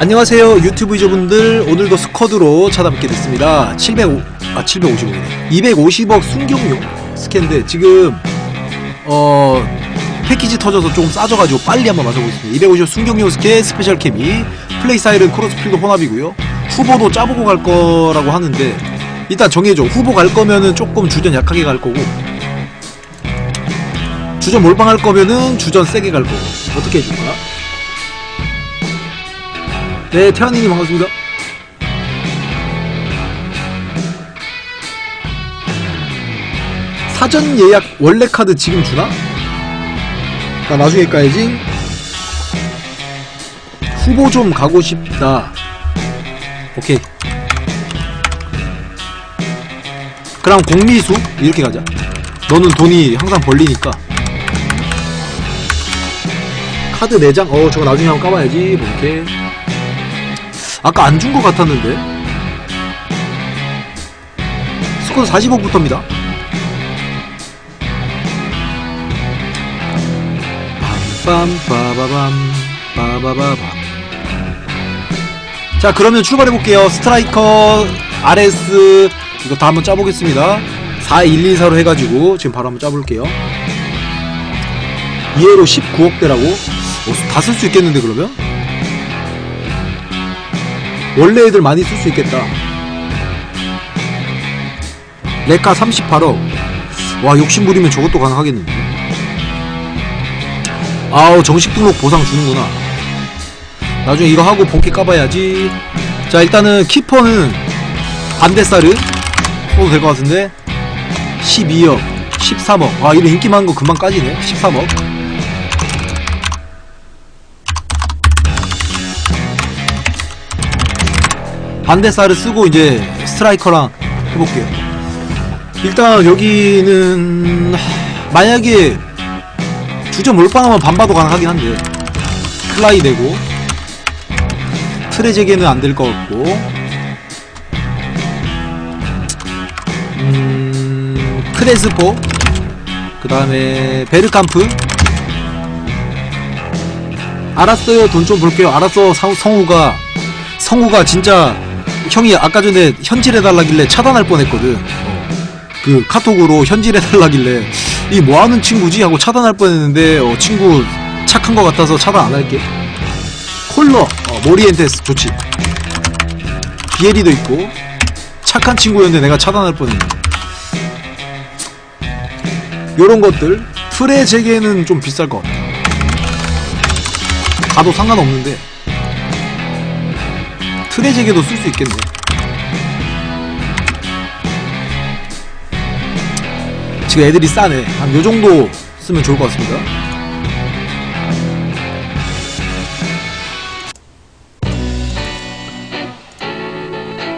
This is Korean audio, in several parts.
안녕하세요 유튜브 유저분들. 오늘도 스쿼드로 찾아뵙게 됐습니다. 705, 아 750억이네. 250억 순경용 스캔인데 지금 어 패키지 터져서 조금 싸져가지고 빨리 한번 맞아보겠습니다. 250억 순경용 스캔 스페셜 캠이 플레이 사일은 크로스필드 혼합이고요. 후보도 짜보고 갈 거라고 하는데 일단 정해줘. 후보 갈 거면은 조금 주전 약하게 갈 거고. 주전 몰빵할 거면은 주전 세게 갈 거고. 어떻게 해줄 거야? 네, 태연님 반갑습니다. 사전 예약 원래 카드 지금 주나? 나 나중에 까야지. 후보 좀 가고 싶다. 오케이. 그럼 공미수 이렇게 가자. 너는 돈이 항상 벌리니까. 카드 4장? 어, 저거 나중에 한번 까봐야지. 이렇게. 아까 안 준 것 같았는데. 스코어 45부터입니다. 빰빰빠바밤 빠바바밤. 자 그러면 출발해볼게요. 스트라이커 RS 이거 다 한번 짜보겠습니다. 4 1 2 4로 해가지고 지금 바로 한번 짜볼게요. 이해로 19억대라고? 어, 다쓸 수 있겠는데 그러면? 원래 애들 많이 쓸 수 있겠다. 레카 38억. 와, 욕심부리면 저것도 가능하겠는데. 아우, 정식 등록 보상 주는구나. 나중에 이거 하고 본캐 까봐야지. 자, 일단은 키퍼는 반대사르 써도 될 것 같은데. 12억, 13억. 아, 이런 인기 많은 거 금방 까지네. 13억. 반대살을 쓰고 이제 스트라이커랑 해볼게요. 일단 여기는 하, 만약에 주점 몰빵하면 반바도 가능하긴 한데 클라이 되고. 트레제게는 안 될 것 같고. 음 크레스포 그 다음에 베르캄프. 알았어요. 돈 좀 볼게요. 알았어. 성- 성우가. 성우가 진짜 형이 아까 전에 현질해달라길래 차단할 뻔했거든. 어. 그 카톡으로 현질해달라길래 이 뭐하는 친구지 하고 차단할 뻔했는데 어, 친구 착한 것 같아서 차단 안 할게. 콜러 어, 모리엔테스 좋지. 비에리도 있고 착한 친구였는데 내가 차단할 뻔했네. 요런 것들 틀의 재개는 좀 비쌀 것 같아. 가도 상관없는데 재개도 쓸 수 있겠네. 지금 애들이 싸네. 한 요 정도 쓰면 좋을 것 같습니다.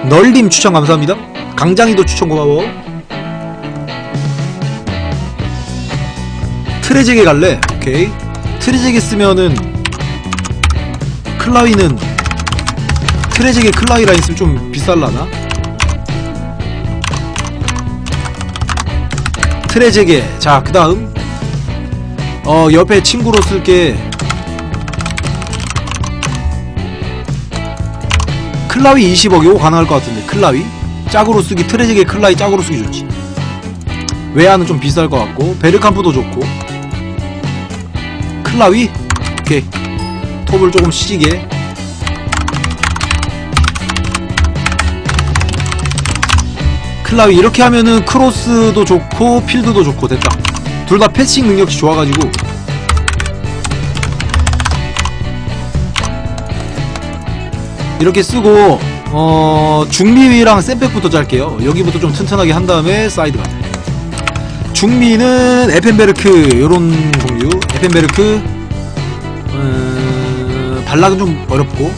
널림 추천 감사합니다. 강장이도 추천 고마워. 트레제게 갈래? 오케이. 트레제게 쓰면은 클라위는 트레제게 클라위라 있으면 좀 비쌀라나? 트레제게. 자그 다음. 어 옆에 친구로 쓸게. 클라위 20억 이거 가능할 것 같은데 클라위? 짝으로 쓰기 트레제게 클라위 짝으로 쓰기 좋지. 외야는 좀 비쌀 것 같고 베르캄프도 좋고. 클라위? 오케이. 톱을 조금 시게 클라위. 이렇게 하면은 크로스도 좋고 필드도 좋고 됐다. 둘 다 패싱 능력이 좋아가지고. 이렇게 쓰고 어 중미랑 샌백부터 짤게요. 여기부터 좀 튼튼하게 한 다음에 사이드 가. 중미는 에펜베르크 요런 종류 에펜베르크 음, 발락은 좀 어렵고.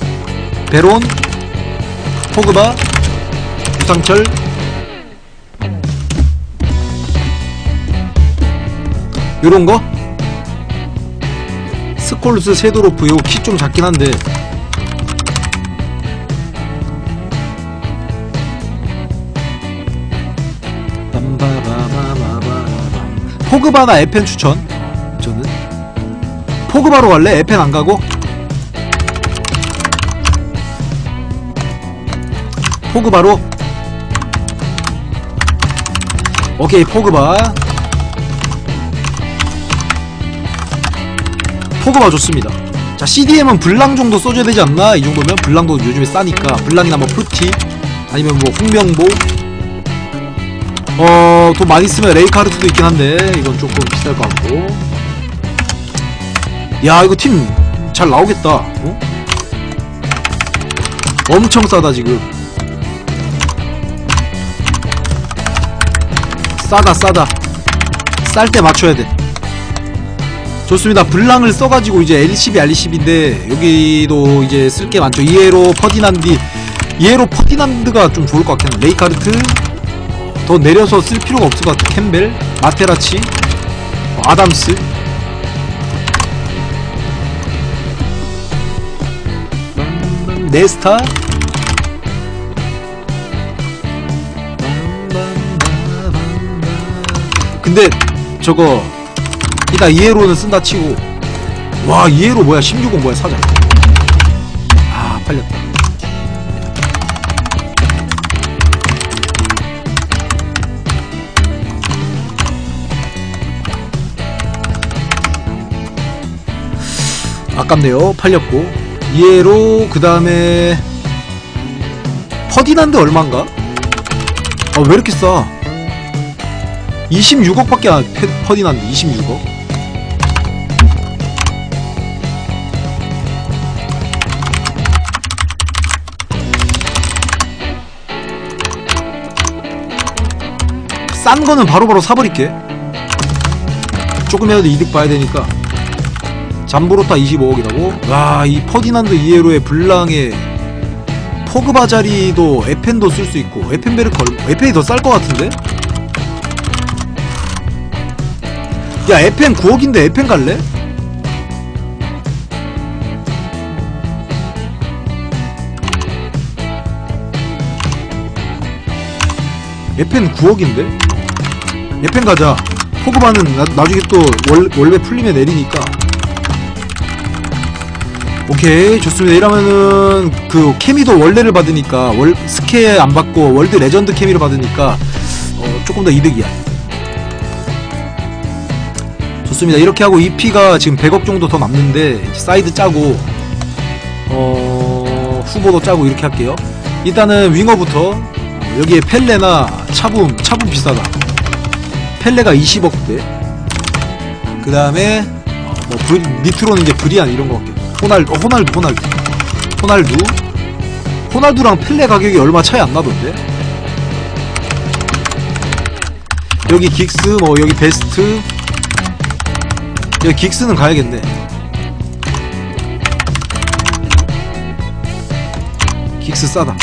베론 포그바 유상철 요런 거? 스콜루스 섀도로프 요거 키 좀 작긴 한데. 포그바나 에펜 추천 저는 포그바로 갈래? 에펜 안 가고? 포그바로 오케이 포그바 포그바 좋습니다. 자 CDM은 블랑 정도 써줘야 되지 않나? 이 정도면 블랑도 요즘에 싸니까. 블랑이나 뭐 프티 아니면 뭐 홍명보? 어 돈 많이 쓰면 레이카르트도 있긴 한데 이건 조금 비쌀 것 같고. 야 이거 팀 잘 나오겠다. 어? 엄청 싸다 지금. 싸다 싸다. 쌀 때 맞춰야 돼 좋습니다. 블랑을 써가지고 이제 LCB RCB인데 여기도 이제 쓸 게 많죠. 이에로 퍼디난디 이에로 퍼디난드가 좀 좋을 것 같긴 해 레이카르트? 더 내려서 쓸 필요가 없을 것 같아 캠벨 마테라치 어, 아담스. 네스타. 근데 저거 이따 이에로는 쓴다 치고. 와 이에로 뭐야? 160 뭐야? 사자. 아 팔렸다. 아깝네요. 팔렸고. 이에로 그 다음에 퍼디난드 얼마인가? 아 왜 이렇게 싸? 26억밖에 안 페- 퍼디난드 26억 싼 거는 바로바로 사버릴게 조금이라도 이득 봐야 되니까 잠브로타 25억이라고? 와, 이 퍼디난드 이에로의 블랑에 포그바 자리도 에펜도 쓸 수 있고 에펜베르크 얼- 에펜이 더 쌀 것 같은데? 야 에펜 9억인데 에펜 갈래? 에펜 9억인데? 에펜 가자. 포그바는 나, 나중에 또 월, 월배 풀리면 내리니까. 오케이 좋습니다. 이러면은 그 케미도 원래를 받으니까 월 스케 안 받고 월드 레전드 케미를 받으니까 어, 조금 더 이득이야. 좋습니다. 이렇게 하고 EP가 지금 100억 정도 더 남는데 사이드 짜고 어 후보도 짜고 이렇게 할게요. 일단은 윙어부터 어, 여기에 펠레나 차붐 차붐 비싸다 펠레가 20억대. 그 다음에 뭐 브리, 니트로는 이제 브리안 이런 거 같겠다 호날두 어, 호날두 호날두. 호날두. 호날두랑 펠레 가격이 얼마 차이 안 나던데? 여기 긱스 뭐 여기 베스트. 여기 긱스는 가야겠네. 긱스 싸다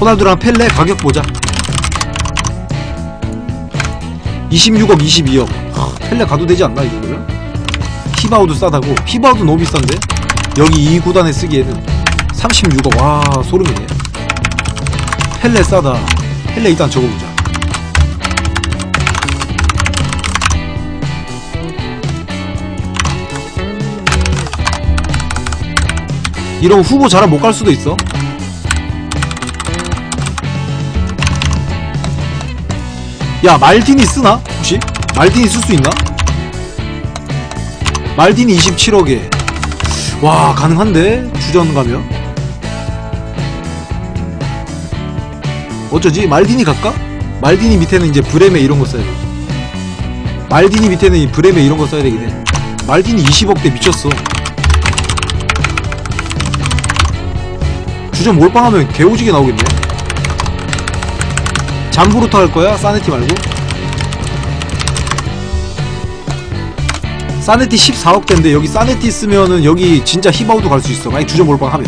호날두랑 펠레 가격 보자. 26억 22억. 하, 펠레 가도 되지 않나 이 정도면? 히바우도 싸다고. 히바우도 너무 비싼데? 여기 이 구단에 쓰기에는 36억. 와 소름이네. 펠레 싸다. 펠레 일단 적어보자. 이런 후보 잘은 못갈 수도 있어 야 말디니 쓰나? 혹시? 말디니 쓸수 있나? 말디니 27억에 와 가능한데? 주전 가면 어쩌지? 말디니 갈까? 말디니 밑에는 이제 브레메 이런 거 써야 돼 말디니 밑에는 이 브레메 이런 거 써야 되긴 해 말디니 20억대 미쳤어 주전 몰빵하면 개오지게 나오겠네 잠부루터 할 거야? 사네티 말고? 사네티 14억대인데 여기 사네티 쓰면은 여기 진짜 히바우도 갈 수 있어 만약 주전 몰빵 하면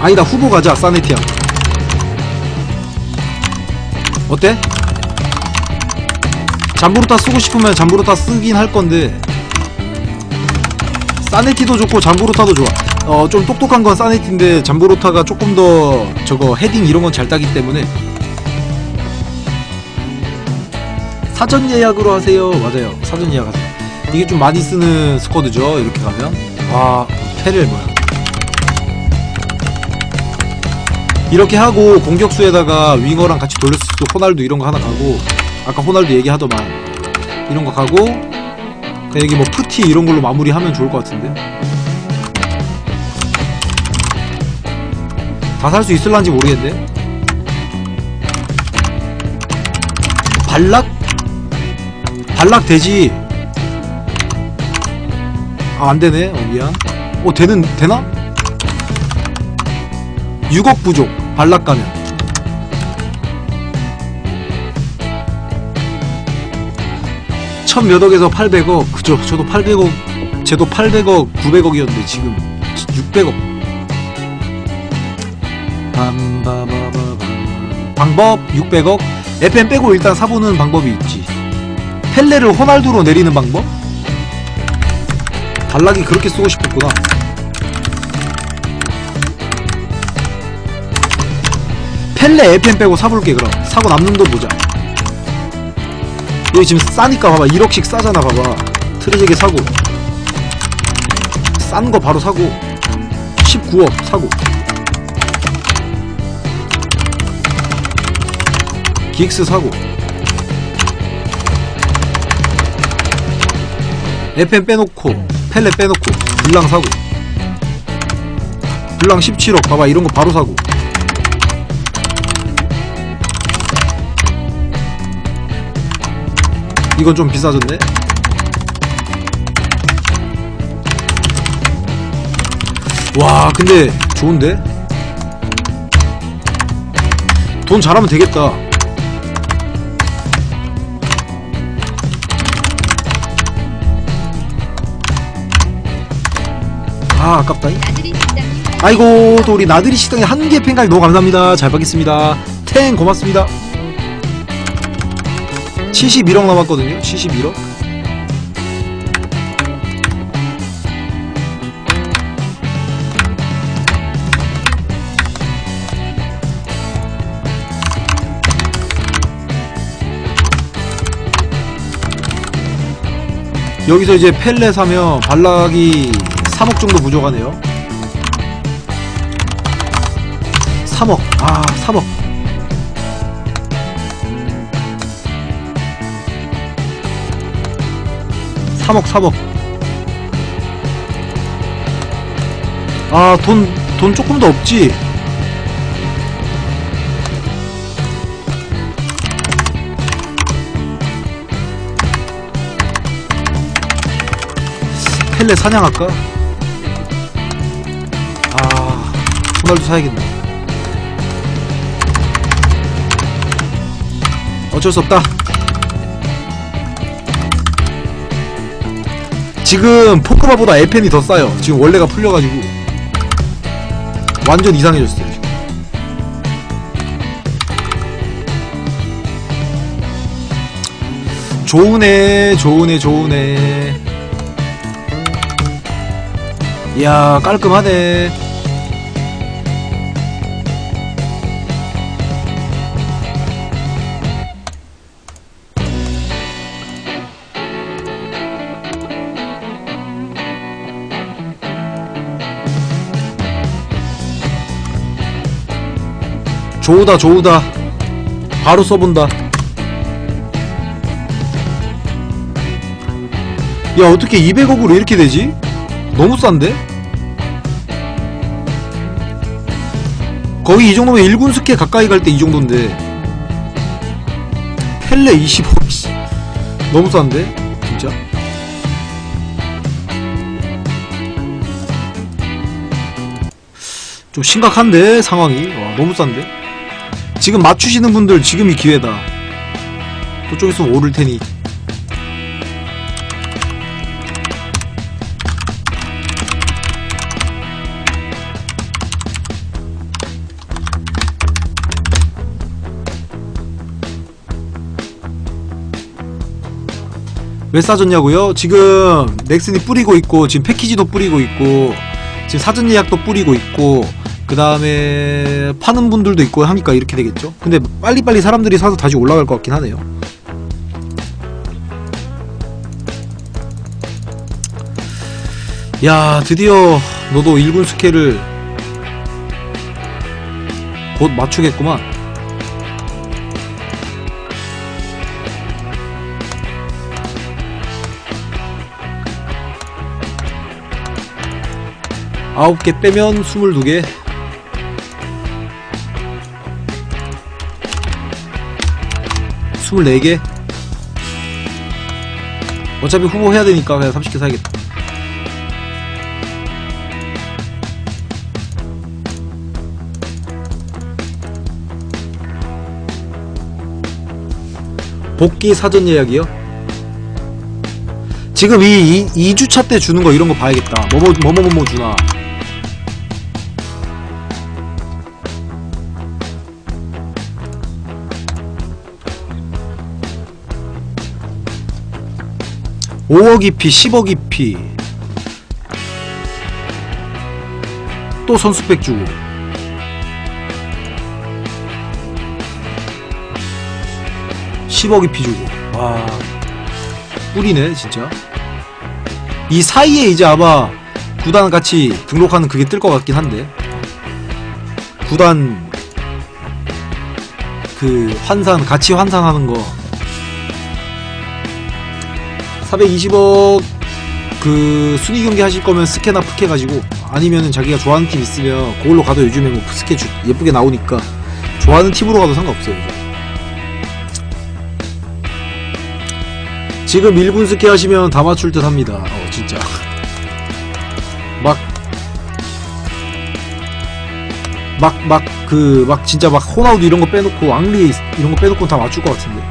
아니다 후보 가자 사네티야 어때? 잠부루타 쓰고 싶으면 잠부루타 쓰긴 할 건데 사네티도 좋고 잠부루타도 좋아 어 좀 똑똑한 건 사네티인데 잠부루타가 조금 더 저거 헤딩 이런 건 잘 따기 때문에 사전 예약으로 하세요. 맞아요. 사전 예약하세요. 이게 좀 많이 쓰는 스쿼드죠. 이렇게 가면 와 페렐 뭐야? 이렇게 하고 공격수에다가 윙어랑 같이 돌렸을 때 호날두 이런 거 하나 가고 아까 호날두 얘기하더만 이런 거 가고 여기 뭐 푸티 이런 걸로 마무리하면 좋을 것 같은데 다 살 수 있을란지 모르겠네. 발락? 발락 되지. 아 안되네. 어 미안. 어 되는 되나? 6억 부족 발락 가면. 천 몇억에서 800억. 그죠. 저도 800억 쟤도 800억 900억이었는데 지금 600억 밤바바바밤. 방법 600억? FM 빼고 일단 사보는 방법이 있지. 펠레를 호날두로 내리는 방법? 발락이 그렇게 쓰고 싶었구나. 펠레 FM 빼고 사볼게 그럼. 사고 남는 돈 보자. 여기 지금 싸니까 봐봐. 1억씩 싸잖아 봐봐. 트레제게 사고. 싼 거 바로 사고. 19억 사고 기익스 사고. FM 빼놓고 펠레 빼놓고 블랑 사고. 블랑 17억 봐봐 이런 거 바로 사고. 이건 좀 비싸졌네. 와 근데 좋은데? 돈 잘하면 되겠다 아 아깝다. 아이고 또 우리 나들이 식당에 한 개 팬가입 너무 감사합니다. 잘 받겠습니다. 탱 고맙습니다. 71억 남았거든요. 71억. 여기서 이제 펠레 사면 발락이 3억 정도 부족하네요 3억 아 3억 삼억삼억 아, 돈, 돈 조금 더 없지? 펠레 사냥할까? 호날두 사야겠네. 어쩔 수 없다. 지금 포크바보다 에펜이 더 싸요. 지금 원래가 풀려가지고 완전 이상해졌어요. 좋으네, 좋으네, 좋으네. 이야, 깔끔하네. 좋으다 좋으다 바로 써본다 야 어떻게 200억으로 이렇게 되지? 너무 싼데? 거의 이 정도면 1군 스케 가까이 갈 때 이 정도인데 펠레 20억 씨. 너무 싼데? 진짜? 좀 심각한데 상황이 와, 너무 싼데? 지금 맞추시는 분들 지금이 기회다. 또좀 있으면 오를 테니. 왜 싸졌냐고요? 지금 넥슨이 뿌리고 있고 지금 패키지도 뿌리고 있고 지금 사전 예약도 뿌리고 있고 그 다음에 파는 분들도 있고 하니까 이렇게 되겠죠. 근데 빨리빨리 사람들이 사서 다시 올라갈 것 같긴 하네요. 야 드디어 너도 1군 스케일을 곧 맞추겠구만. 아홉 개 빼면 22개. 스물네 개 어차피 후보 해야 되니까 그냥 30개 사야겠다 복귀 사전 예약이요? 지금 이, 이 2주차 때 주는 거 이런 거 봐야겠다. 뭐뭐 뭐뭐뭐 주나. (5억 EP) (10억 EP) 또 선수백 주고. 10억 EP 주고. 와 꿀이네 진짜. 이 사이에 이제 아마 구단 같이 등록하는 그게 뜰 것 같긴 한데. 구단 그 환산 같이 환산하는 거 420억 그 순위 경기 하실 거면 스케나 푸케 가지고 아니면은 자기가 좋아하는 팀 있으면 그걸로 가도 요즘에 뭐 스케 주- 예쁘게 나오니까 좋아하는 팀으로 가도 상관없어요 요즘. 지금 1군 스케 하시면 다 맞출 듯 합니다. 어, 진짜. 막, 막, 막, 그, 막, 진짜 막, 호나우드 이런 거 빼놓고, 앙리 이런 거 빼놓고 다 맞출 것 같은데.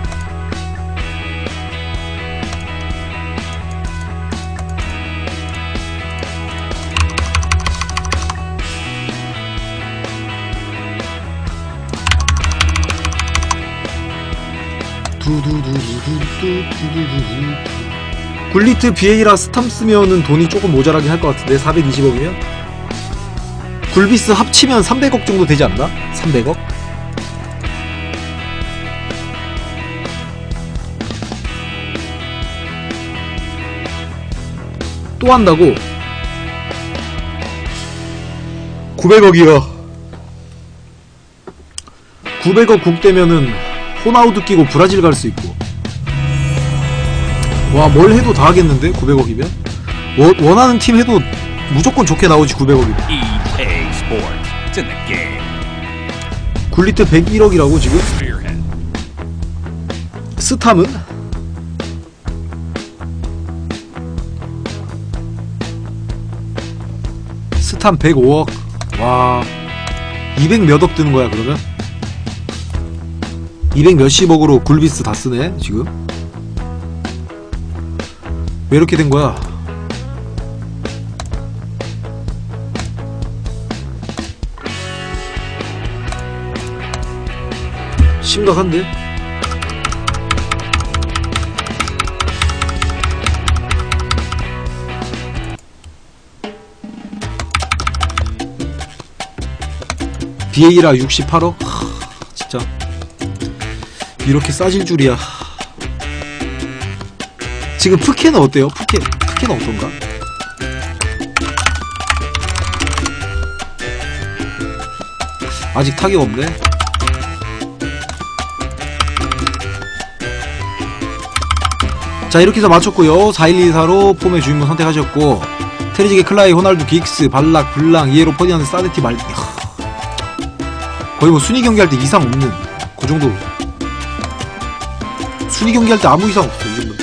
굴리트 비에이라 스탐 쓰면은 돈이 조금 모자라긴 할 것 같은데 420억이면 굴비스 합치면 300억 정도 되지 않나? 300억? 또 한다고? 900억이요 900억 국대면은 호나우드 끼고 브라질 갈 수 있고. 와 뭘 해도 다 하겠는데? 900억이면? 원, 원하는 팀 해도 무조건 좋게 나오지 900억이면. EA Sports. It's in the game. 굴리트 101억이라고 지금. 스탐은? 스탐 105억. 와. 200 몇 억 드는 거야 그러면 200 몇십억으로 굴비스 다 쓰네 지금? 왜 이렇게 된 거야? 심각한데? 비에이라 68억? 이렇게 싸질 줄이야. 지금 푸케는 어때요? 푸케 푸케는 어떤가? 아직 타격 없네. 자 이렇게 해서 마쳤고요. 4124로 폼의 주인공 선택하셨고 테리지게 클라이 호날두 긱스 발락 블랑 이에로 퍼디나드 사데티 말 하, 거의 뭐 순위 경기할 때 이상 없는 그 정도 순위 경기할 때 아무 이상 없어 이 정도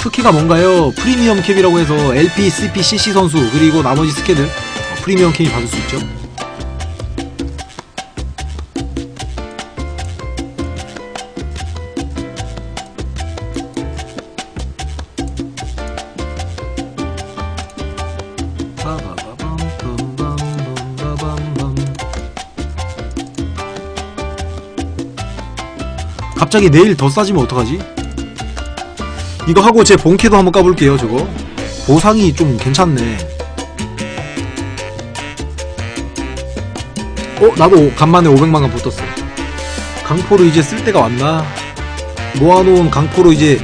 특기가 뭔가요? 프리미엄 캡이라고 해서 LP, CP, CC 선수 그리고 나머지 스케들. 어, 프리미엄 캡이 받을 수 있죠 갑자기 내일 더 싸지면 어떡하지? 이거 하고 제 본캐도 한번 까볼게요 저거 보상이 좀 괜찮네 어? 나도 간만에 500만원 붙었어 강포로 이제 쓸 때가 왔나? 모아놓은 강포로 이제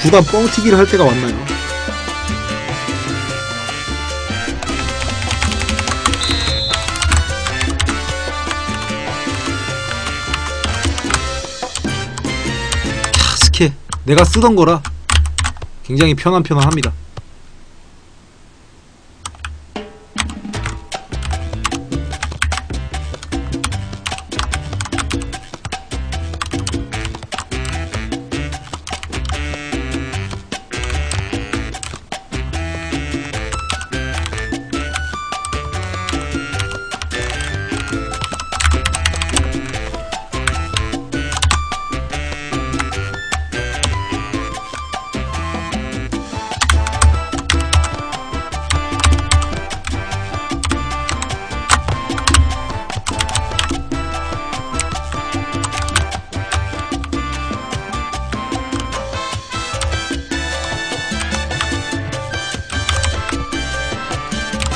구단 뻥튀기를 할 때가 왔나요? 내가 쓰던 거라 굉장히 편한 편안합니다.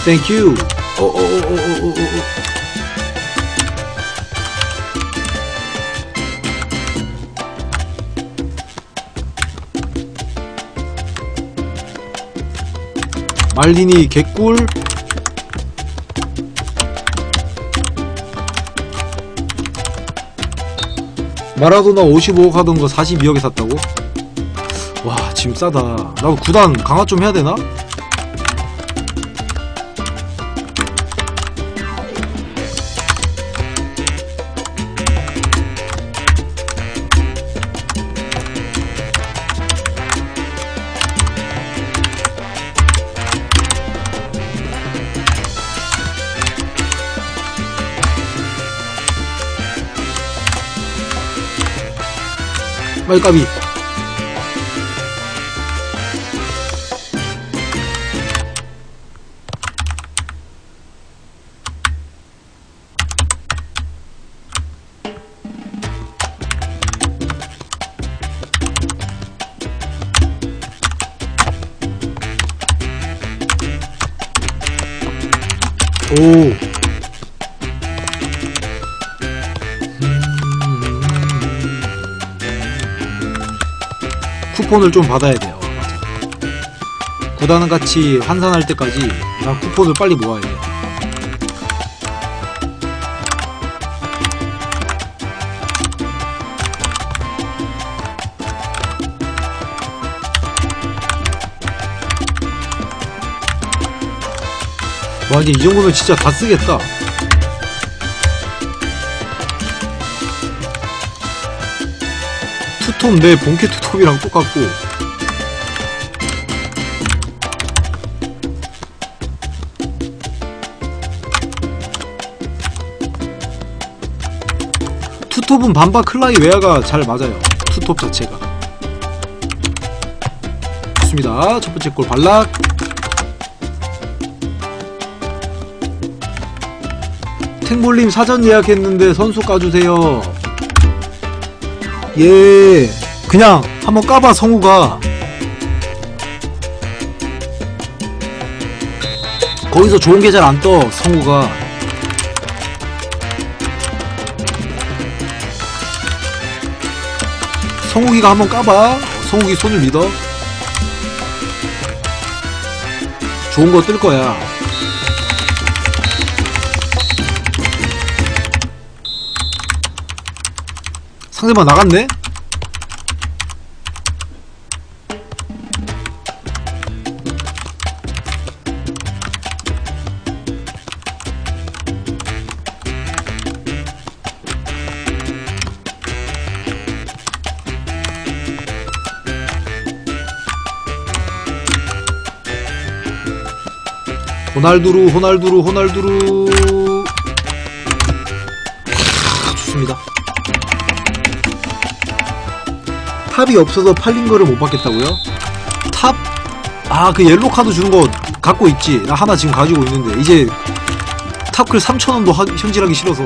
Thank you. 어, 어, 어, 어, 어, 어, 어. 말리니 개꿀 마라도나 55억 하던 거 42억에 샀다고? 와 지금 싸다 나도 구단 강화 좀 해야 되나? 말까비 오 쿠폰을 좀 받아야 돼요. 맞아. 구단은 같이 환산할 때까지 난 쿠폰을 빨리 모아야 돼. 와 이제 이 정도면 진짜 다 쓰겠다. 투톱 내 본캐 투톱이랑 똑같고. 투톱은 반바 클라이 웨아가 잘 맞아요. 투톱 자체가. 좋습니다. 첫 번째 골 발락. 탱볼님 사전 예약했는데 선수 까주세요 예. 그냥 한번 까봐 성우가. 거기서 좋은 게 잘 안 떠 성우가. 성우기가 한번 까봐. 성우기 손을 믿어. 좋은 거 뜰 거야 상대방 나갔네? 호날두루 호날두루 호날두루 탑이 없어서 팔린 거를 못 받겠다고요? 탑? 아 그 옐로 카드 주는 거 갖고 있지. 나 하나 지금 가지고 있는데. 이제 탑클 3천원도 현질하기 싫어서.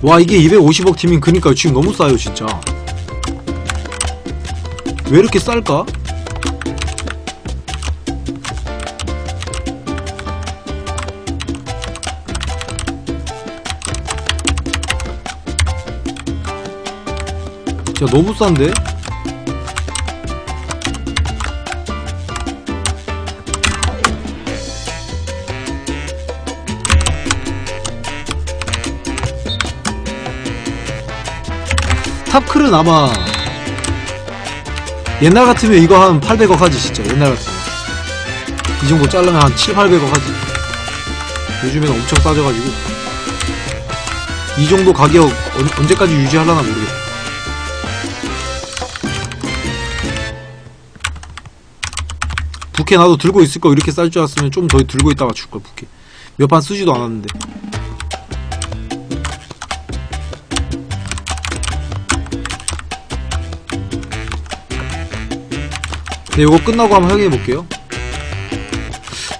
와 이게 250억 팀인 그니까 지금 너무 싸요 진짜 왜 이렇게 쌀까? 야 너무 싼데? 탑클은 아마 옛날 같으면 이거 한 800억 하지 진짜. 옛날 같으면. 이 정도 자르면 한 7, 800억 하지. 요즘에는 엄청 싸져가지고. 이 정도 가격 언, 언제까지 유지하려나 모르겠다. 부캐 나도 들고 있을 거 이렇게 쌀 줄 알았으면 좀 더 들고 있다가 줄 걸 부캐. 몇 판 쓰지도 않았는데 네, 요거 끝나고 한번 확인해 볼게요.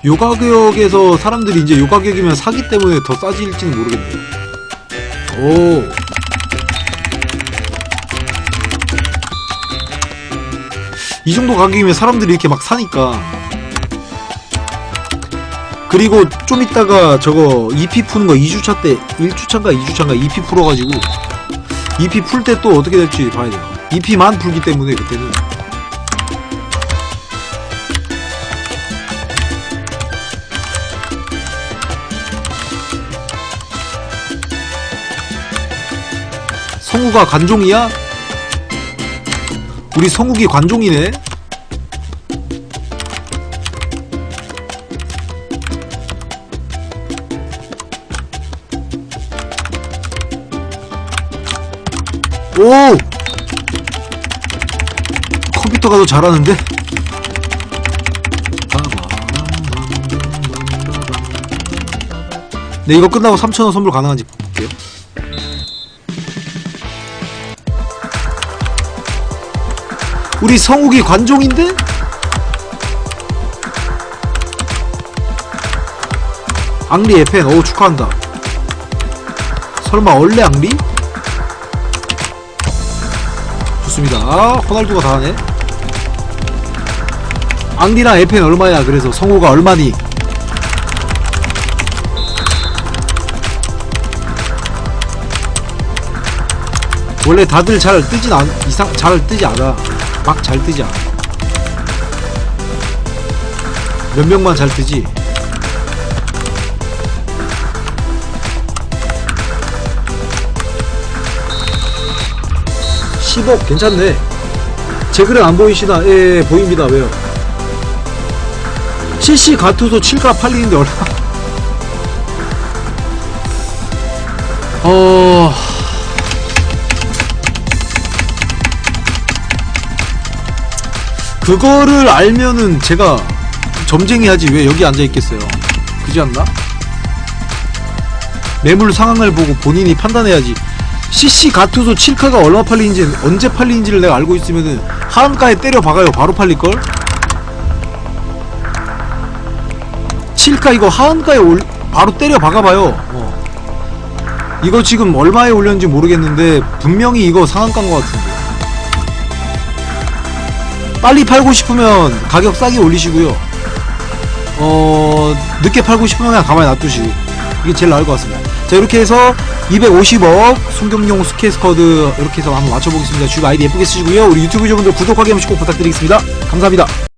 요 가격에서 사람들이 이제 요 가격이면 사기 때문에 더 싸질지는 모르겠네요. 오. 이 정도 가격이면 사람들이 이렇게 막 사니까. 그리고 좀 이따가 저거 EP 푸는 거 2주차 때, 1주차인가 2주차인가 EP 풀어가지고, EP 풀 때 또 어떻게 될지 봐야 돼요. EP만 풀기 때문에 그때는. 성우가 관종이야? 우리 성욱이 관종이네? 오! 컴퓨터가 더 잘하는데? 네, 이거 끝나고 3,000원 선물 가능한지 볼게요. 우리 성욱이 관종인데? 앙리 에펜, 어우 축하한다. 설마 원래 앙리? 좋습니다. 아, 호날두가 다 하네. 앙리랑 에펜 얼마야? 그래서 성우가 얼마니? 원래 다들 잘 뜨진 않, 이상, 잘 뜨지 않아. 막 잘 뜨지 않아. 몇 명만 잘 뜨지. (10억) 괜찮네 제 글은 안 보이시나 예, 예 보입니다 왜요 CC 가투소 7가 팔리는데 얼마 어... 그거를 알면은 제가 점쟁이 하지 왜 여기 앉아 있겠어요. 그지 않나? 매물 상황을 보고 본인이 판단해야지. CC 가투소 7카가 얼마 팔리는지 언제 팔리는지를 내가 알고 있으면은 하한가에 때려 박아요. 바로 팔릴걸? 7카 이거 하한가에 올, 바로 때려 박아봐요. 어. 이거 지금 얼마에 올렸는지 모르겠는데 분명히 이거 상한가인 것 같은데. 빨리 팔고 싶으면 가격 싸게 올리시고요. 어, 늦게 팔고 싶으면 그냥 가만히 놔두시고. 이게 제일 나을 것 같습니다. 자, 이렇게 해서 250억 순경용 스케스커드 이렇게 해서 한번 맞춰보겠습니다. 주변 아이디 예쁘게 쓰시고요. 우리 유튜브 유저분들 구독하기 한 번씩 꼭 부탁드리겠습니다. 감사합니다.